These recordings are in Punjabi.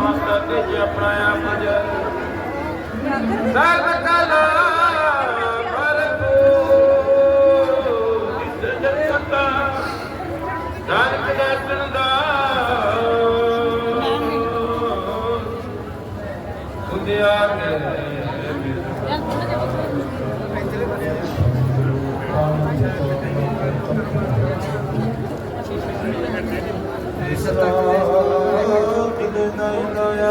ਮਾਤਾ ਤੇ ਜੀ ਆਪਣਾ ਆਪ ਜੈ ਸਰਬ ਕਲਾ ਬਰਕੋ ਜਿਤ ਜਗਤਾ ਨਾਨਕ ਦਰਸ਼ਨ ਦਾ। ਉਦਿਆ ਕੇ ਜਿਨੀ ਨਾਮ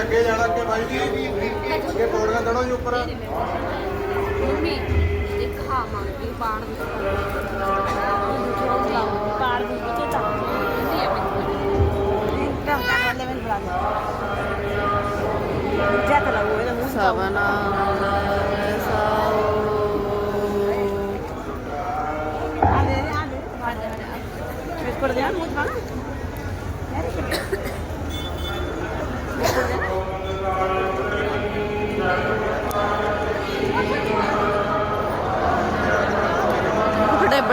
ਅੱਗੇ ਜਾਣਾ ਅੱਗੇ ਭਾਈ ਜੀ ਅੱਗੇ ਪੌੜੀਆਂ ਚੜੋ ਜੀ ਉੱਪਰ ਮੰਮੀ ਇੱਕ ਹਾਂ ਮੰਗੀ ਪਾਣ ਦੀ ਪਾਣ ਦੀ ਕਿ ਤਾਂ ਨਹੀਂ ਹੈ ਮੈਨੂੰ ਕੰਮ ਕਰ ਲੈ ਮੈਨੂੰ ਬੁਲਾ ਦੇ ਜੱਟ ਲਾਓ ਇਹਦਾ ਮੂੰਹ ਸਭਨਾ ਸਾਉ ਆ ਲੈ ਆ ਲੈ ਆ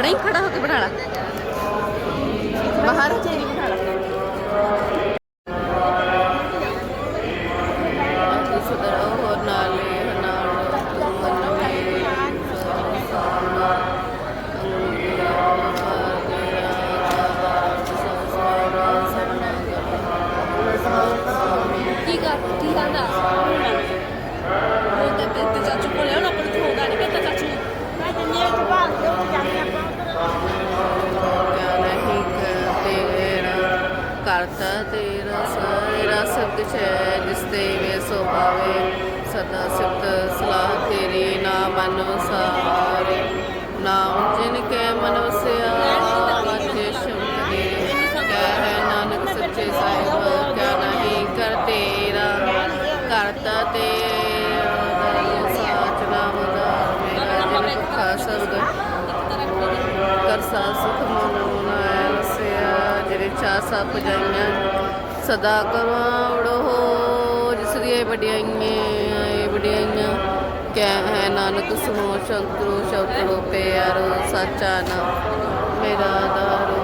ਹੀ ਖੜਾ ਹੋ ਕੇ ਬਿਠਾ ਲਾ ਨਾਮ ਅਨੁਸਾਰੇ ਨਾਮ ਜਿਨ ਕੇ ਮਨ ਵਸਿਆ, ਵਾਜੇ ਸ਼ਬਦ ਦੇ ਕਹਿ ਨਾਨਕ ਸੱਚੇ ਸਾਹਿਬ, ਕਿਆ ਨਹੀਂ ਕਰ ਤੇਰਾ ਕਰਤਾ ਤੇਰਾ ਦਰਿਆ ਸਾਚ ਨਾਮ ਦਾ ਮੇਰਾ ਜਿਨ ਭੁੱਖਾ ਸਬਦ ਕਰ ਸਾ ਸੁਖ ਮਨੋ ਨਾਇ ਵਸਿਆ, ਜਿਹੜੇ ਚਾ ਸਭ ਜਾਈਆਂ, ਸਦਾ ਕਰਵਾਉੜੋ ਜਿਸ ਦੀਆਂ ਵਡਿਆਈਆਂ ਕਹਿ ਹੈ ਨਾਨਕ ਸੁਣੋ ਸ਼ੰਕਰੋ ਸ਼ੰਕਰੋ ਪਿਆਰੋ ਸਾਚਾ ਨਾਮ। ਮੇਰਾ ਦਾਰੋ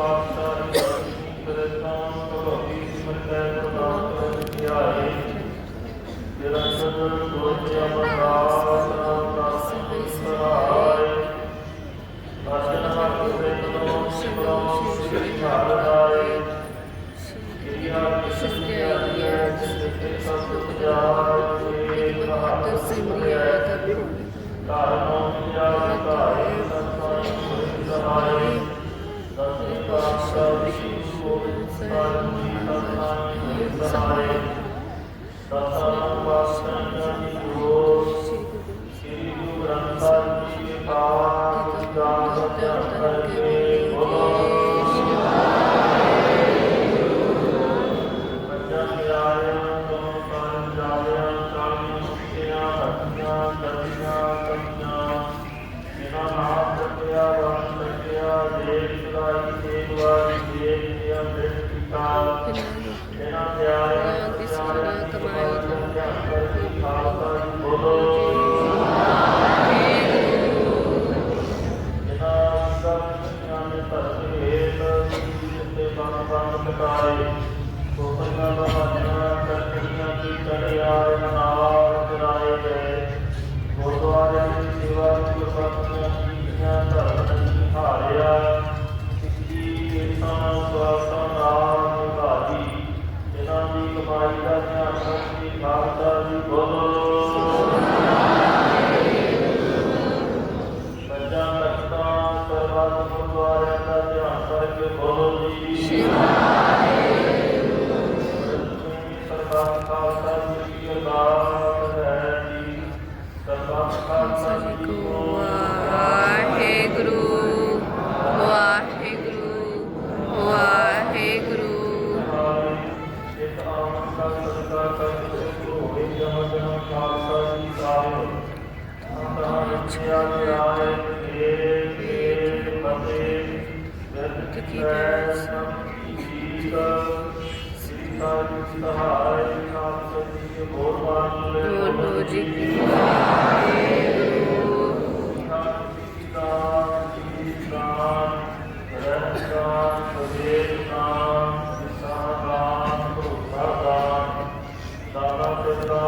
Father. ਗੁਰਦੁਆਰਾ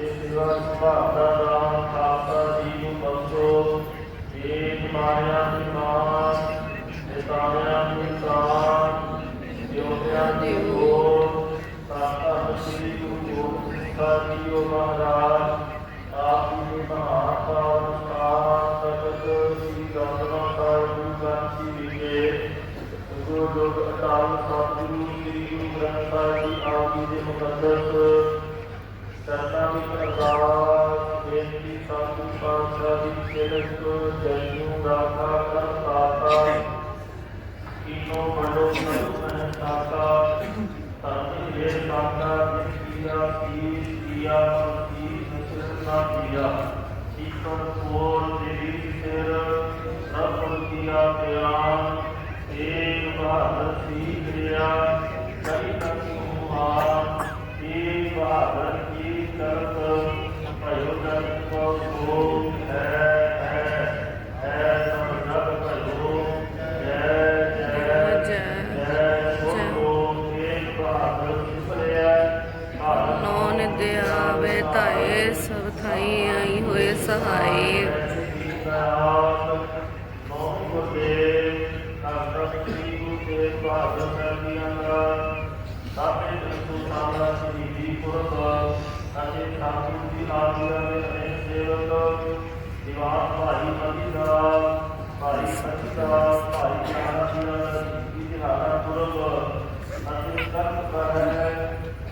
ਸੇਵਾ ਸੁਭਾਅ ਦਾ مانگا جس کیا ایک بہادر کی طرف ہے ਨੌ ਨਿਦਿਆ ਵੇ ਧਾਏ ਸਭ ਥਾਈ ਆਈ ਹੋਏ ਸਹਾਈ ਦੀਵਾਨ ਭਾਈ ਮਦੀਨਾ ਭਾਈ ਸਤਿਦਾ ਭਾਈ ਕਾਨਾ ਜੀ ਦੀ ਹਾਰਾ ਪੁਰਬ ਅਤੇ ਕਰਮ ਕਰ ਹੈ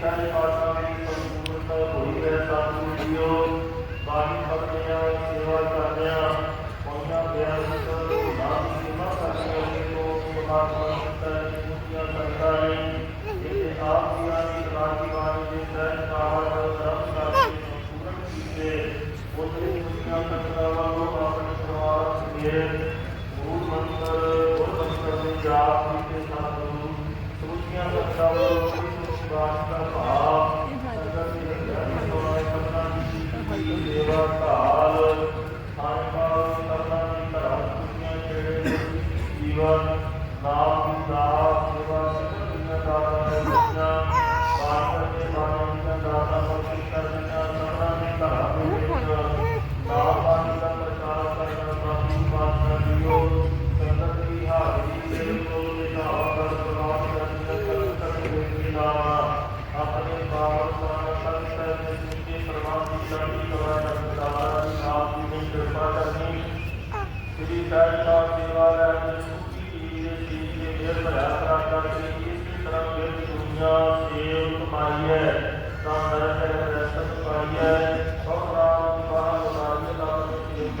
ਸਾਰੇ ਪਾਤਸ਼ਾਹ ਦੀ ਸੰਪੂਰਨਤਾ ਹੋਈ ਹੈ ਸਾਧੂ ਜੀਓ ਬਾਣੀ ਪੜ੍ਹਨਿਆ ਆਪ ਦੀਆਂ ਦੀ ਰਾਜੀ ਬਾਣੀ ਦੇ ਸਹਿਜ ਕਾਵੜ ਧਰਮ ਕਰਕੇ ਸੰਪੂਰਨ ਕੀਤੇ ਉਹਦੇ ਮੁਕਤੀਆਂ ਕਰਦਾ ਵੱਲੋਂ ਆਪਣੇ ਪਰਿਵਾਰ ਸਮੇਤ ਮੂਲ ਮੰਤਰ ਉਹ ਮੰਤਰ ਦੇ ਜਾਪ ਕੀਤੇ ਸਾਧੂ ਸੁਖੀਆਂ ਕਰਦਾ ਵੱਲੋਂ ਬਾਤ ਦਾ ਭਾਵ ਸੇਵਾ ਕਾਲ ਸਾਰਪਾਲ ਕਰਨਾ ਦੀ ਧਰਮ ਸੁਖੀਆਂ ਜਿਹੜੇ ਜੀਵਨ ਨਾਮ ਦੀ ਦਾਤ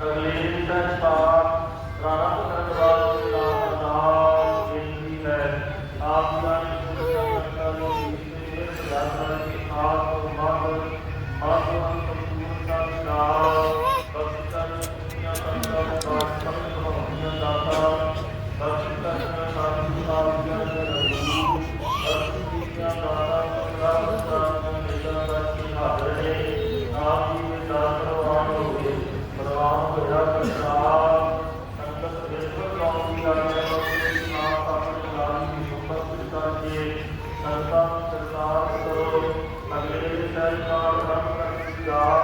Amen. ساتھ اگلے سرکار ہم کا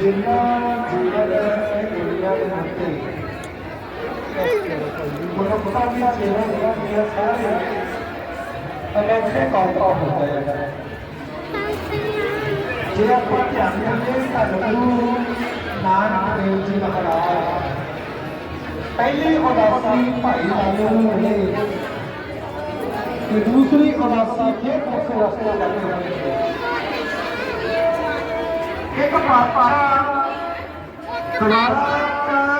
ਜਿੰਨਾ ਜੀਵਨ ਹੈ ਦੁਨੀਆ ਦੇ ਉੱਤੇ ਮਨੁੱਖਤਾ ਦੀ ਸੇਵਾ ਦੀਆਂ ਸਾਰੇ ਅਨੇਕਾਂ ਕਾਉਂਟਰ ਹੋ ਜਾਏਗਾ ਜੇ ਆਪਾਂ ਧਿਆਨ ਕਰੀਏ ਤਾਂ ਗੁਰੂ ਨਾਨਕ ਦੇਵ ਜੀ ਮਹਾਰਾਜ ਪਹਿਲੀ ਉਦਾਸੀ ਭਾਈ ਲਾਲੂ ਨੂੰ ਮਿਲੇ ਤੇ ਦੂਸਰੀ ਉਦਾਸੀ ਫਿਰ ਉਸੇ ਰਸਤੇ ਲੱਗੇ ਹੋਏ ਸੀ ਇੱਕ ਪਾਪਾ ਦੁਆਰਾ